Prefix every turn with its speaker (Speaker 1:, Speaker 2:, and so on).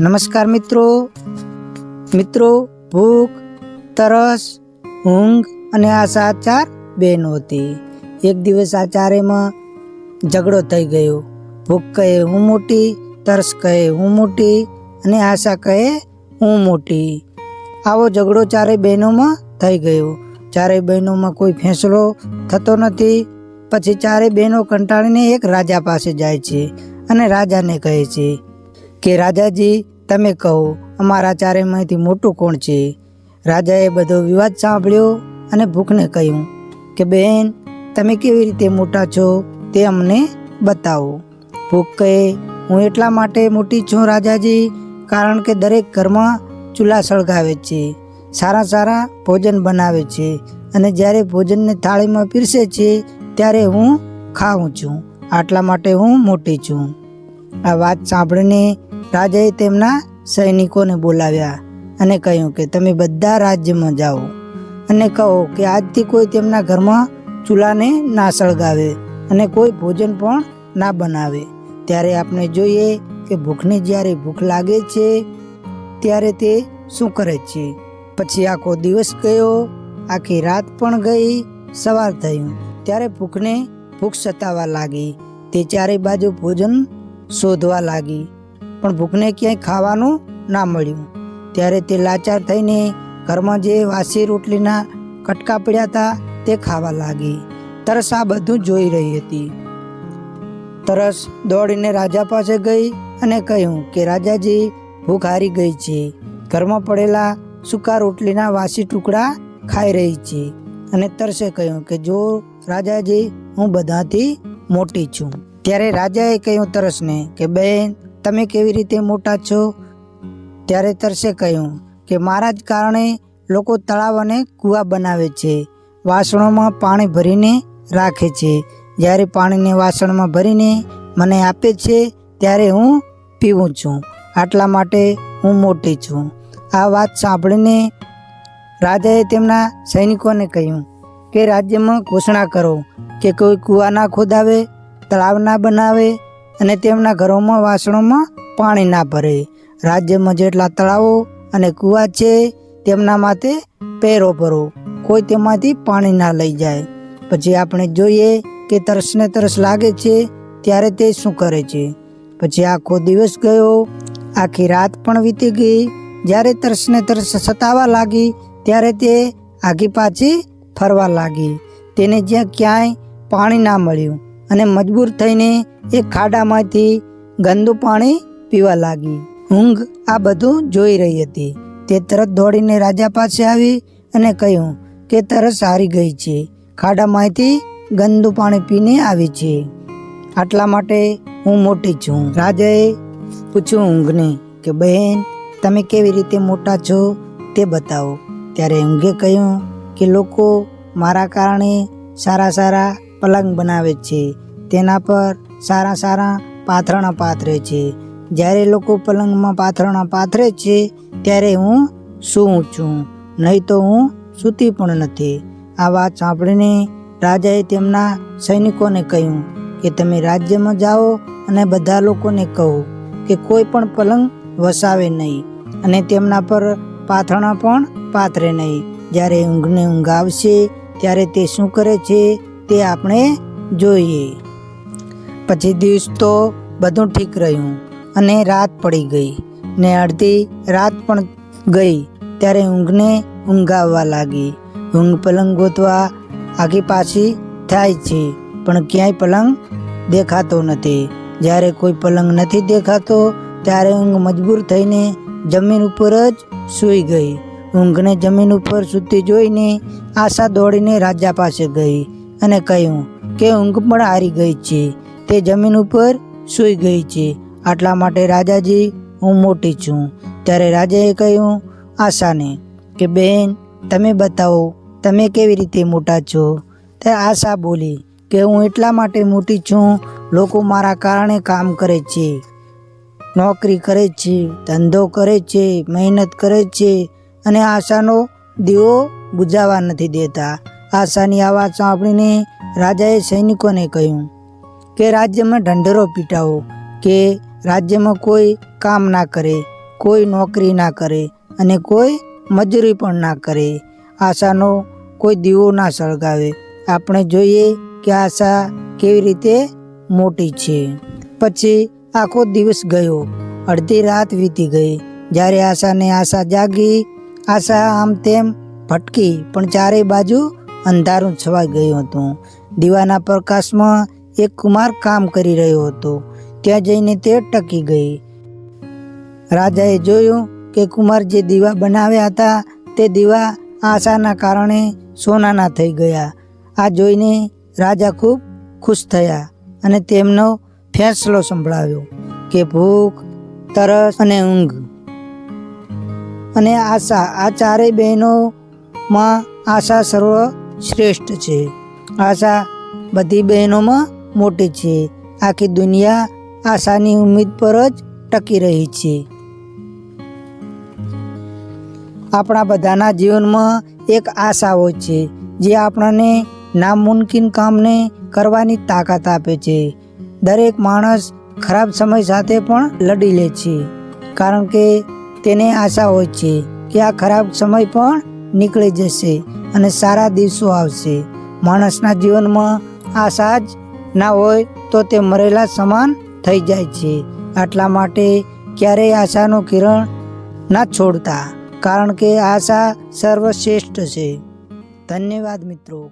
Speaker 1: નમસ્કાર મિત્રો. મિત્રો, ભૂખ, તરસ, ઊંઘ અને આશા ચાર બહેનો હતી. એક દિવસ આ ચારેમાં ઝઘડો થઈ ગયો. ભૂખ કહે, હું મોટી. તરસ કહે, હું મોટી. અને આશા કહે, હું મોટી. આવો ઝઘડો ચારે બહેનોમાં થઈ ગયો. ચારે બહેનોમાં કોઈ ફેંસલો થતો નથી. પછી ચારે બહેનો કંટાળીને એક રાજા પાસે જાય છે અને રાજાને કહે છે કે, રાજાજી, તમે કહો, અમારા ચારેમાંથી મોટું કોણ છે? રાજાએ બધો વિવાદ સાંભળ્યો અને ભૂખને કહ્યું કે બહેન તમે કેવી રીતે મોટા છો તે અમને બતાવો. ભૂખ કહે, હું એટલા માટે મોટી છું રાજાજી, કારણ કે દરેક ઘરમાં ચૂલા સળગાવે છે, સારા સારા ભોજન બનાવે છે અને જ્યારે ભોજનને થાળીમાં પીરસે છે ત્યારે હું ખાઉં છું, આટલા માટે હું મોટી છું. આ વાત સાંભળીને રાજાએ તેમના સૈનિકોને બોલાવ્યા અને કહ્યું કે તમે બધા રાજ્યમાં જાઓ અને કહો કે આજથી કોઈ તેમના ઘરમાં ચૂલાને ના સળગાવે અને કોઈ ભોજન પણ ના બનાવે. ત્યારે આપણે જોઈએ કે ભૂખને જ્યારે ભૂખ લાગે છે, ત્યારે તે શું કરે છે? પછી આખો દિવસ ગયો, આખી રાત પણ ગઈ, સવાર થયું. ત્યારે ભૂખને ભૂખ સતાવા લાગી. તે ચારે બાજુ ભોજન શોધવા લાગી. પણ ભૂખને ક્યાંય ખાવાનું ના મળ્યું. ત્યારે તે લાચાર થઈને ઘરમાં જે વાસી રોટલીના કટકા પડ્યા હતા તે ખાવા લાગી. તરસ આ બધું જોઈ રહી હતી. તરસ દોડીને રાજા પાસે ગઈ અને કહ્યું કે, રાજાજી, ભૂખ હારી ગઈ છે. ઘરમાં પડેલા સૂકા રોટલીના વાસી ટુકડા ખાઈ રહી છે. અને તરસે કહ્યું કે, જો રાજાજી, હું બધાથી મોટી છું. ત્યારે રાજાએ કહ્યું તરસને કે બહેન તમે કેવી રીતે મોટા છો? ત્યારે તરસે કહ્યું કે મારા જ કારણે લોકો તળાવ અને કૂવા બનાવે છે. વાસણોમાં પાણી ભરીને રાખે છે. જ્યારે પાણીને વાસણમાં ભરીને મને આપે છે, ત્યારે હું પીવું છું. આટલા માટે હું મોટી છું. આ વાત સાંભળીને રાજાએ તેમના સૈનિકોને કહ્યું કે રાજ્યમાં ઘોષણા કરો કે કોઈ કૂવા ના ખોદાવે, તળાવ ના બનાવે અને તેમના ઘરોમાં વાસણોમાં પાણી ના ભરે. રાજ્યમાં જેટલા તળાવો અને કૂવા છે, તેમના માથે પહેરો ભરો. કોઈ તેમાંથી પાણી ના લઈ જાય. પછી આપણે જોઈએ કે તરસને તરસ લાગે છે, ત્યારે તે શું કરે છે? પછી આખો દિવસ ગયો. આખી રાત પણ વીતી ગઈ. જ્યારે તરસને તરસ સતાવા લાગી, ત્યારે તે આગી પાછી ફરવા લાગી. તેને જ્યાં ક્યાંય પાણી ના મળ્યું. અને મજબૂર થઈને એ ખાડામાંથી ગંદુ પાણી પીવા લાગી. ઊંઘ આ બધું જોઈ રહી હતી. તે તરત દોડીને રાજા પાસે આવી અને કહ્યું કે તરસ હારી ગઈ છે. ખાડામાંથી ગંદુ પાણી પીને આવી છે. આટલા માટે હું મોટી છું. રાજાએ પૂછ્યું ઊંઘને કે બહેન, તમે કેવી રીતે મોટા છો તે બતાવો. ત્યારે ઊંઘે કહ્યું કે, લોકો મારા કારણે સારા સારા પલંગ બનાવે છે. તેના પર સારા સારા પાથરણા પાથરે છે. જ્યારે લોકો પલંગમાં પાથરણા પાથરે છે, ત્યારે હું સૂવું છું? નહીં તો હું સૂતી પણ નથી. આ વાત સાંભળીને રાજાએ તેમના સૈનિકોને કહ્યું કે, તમે રાજ્યમાં જાઓ અને બધા લોકોને કહો કે, કોઈ પણ પલંગ વસાવે નહીં અને તેમના પર પાથરણા પણ પાથરે નહીં. જ્યારે ઊંઘને ઊંઘ આવશે, ત્યારે તે શું કરે છે? તે આપણે જોઈએ. પછી દિવસ તો બધું ઠીક રહ્યું અને રાત પડી ગઈ ને અડધી રાત પણ ગઈ ત્યારે ઊંઘને ઊંઘ આવવા લાગી. ઊંઘ પલંગ ગોતવા આગી પાછી થાય છે, પણ ક્યાંય પલંગ દેખાતો નથી. જ્યારે કોઈ પલંગ નથી દેખાતો ત્યારે ઊંઘ મજબૂર થઈને જમીન ઉપર જ સૂઈ ગઈ. ઊંઘને જમીન ઉપર સૂતી જોઈને આશા દોડીને રાજા પાસે ગઈ. અને કહ્યું, કે ઊંઘ પણ હારી ગઈ છે. તે જમીન ઉપર સૂઈ ગઈ છે. આટલા માટે રાજાજી, હું મોટી છું. ત્યારે રાજાએ કહ્યું, આશાને, કે બેન, તમે બતાવો, તમે કેવી રીતે મોટા છો? ત્યારે આશા બોલી, કે હું એટલા માટે મોટી છું, લોકો મારા કારણે કામ કરે છે, નોકરી કરે છે, ધંધો કરે છે, મહેનત કરે છે, અને આશાનો દીવો બુજાવા નથી દેતા. આશાની આ વાત સાંભળીને રાજાએ સૈનિકોને કહ્યું કે રાજ્યમાં ઢંઢરો પીટાવો, કે રાજ્યમાં કોઈ કામ ના કરે, કોઈ નોકરી ના કરે અને કોઈ મજૂરી પણ ના કરે. આશાનો કોઈ દીવો ના સળગાવે. આપણે જોઈએ કે આશા કેવી રીતે મોટી છે. પછી આખો દિવસ ગયો. અડધી રાત વીતી ગઈ. જ્યારે આશાને આશા જાગી, આશા આમ તેમ ભટકી, પણ ચારે બાજુ અંધારું છવાઈ ગયું હતું. દીવાના પ્રકાશમાં એક કુમાર કામ કરી રહ્યો હતો. ત્યાં જઈને તે ટકી ગઈ. રાજાએ જોયું કે કુમાર જે દીવા બનાવ્યા હતા, તે દીવા આશાના કારણે સોનાના થઈ ગયા. આ જોઈને રાજા ખૂબ ખુશ થયા અને તેમનો ફેંસલો સંભળાવ્યો કે ભૂખ, તરસ અને ઊંઘ. અને આશા, આ ચારેય બહેનોમાં આશા સર્વ શ્રેષ્ઠ છે. આશા બધી બહેનોમાં મોટી છે. આખી દુનિયા આશાની ઉમ્મીદ પર જ ટકી રહી છે. આપણા બધાના જીવનમાં એક આશા હોય છે, જે આપણને નામુમકિન કામને કરવાની તાકાત આપે છે. દરેક માણસ ખરાબ સમય સાથે પણ લડી લે છે, કારણ કે તેને આશા હોય છે કે આ ખરાબ સમય પણ નીકળી જશે અને સારા દિવસો આવશે. માણસના જીવનમાં આશા જ ના હોય તો તે મરેલા સમાન થઈ જાય છે. આટલા માટે ક્યારેય આશાનું કિરણ ના છોડતા, કારણ કે આશા સર્વશ્રેષ્ઠ છે. ધન્યવાદ મિત્રો.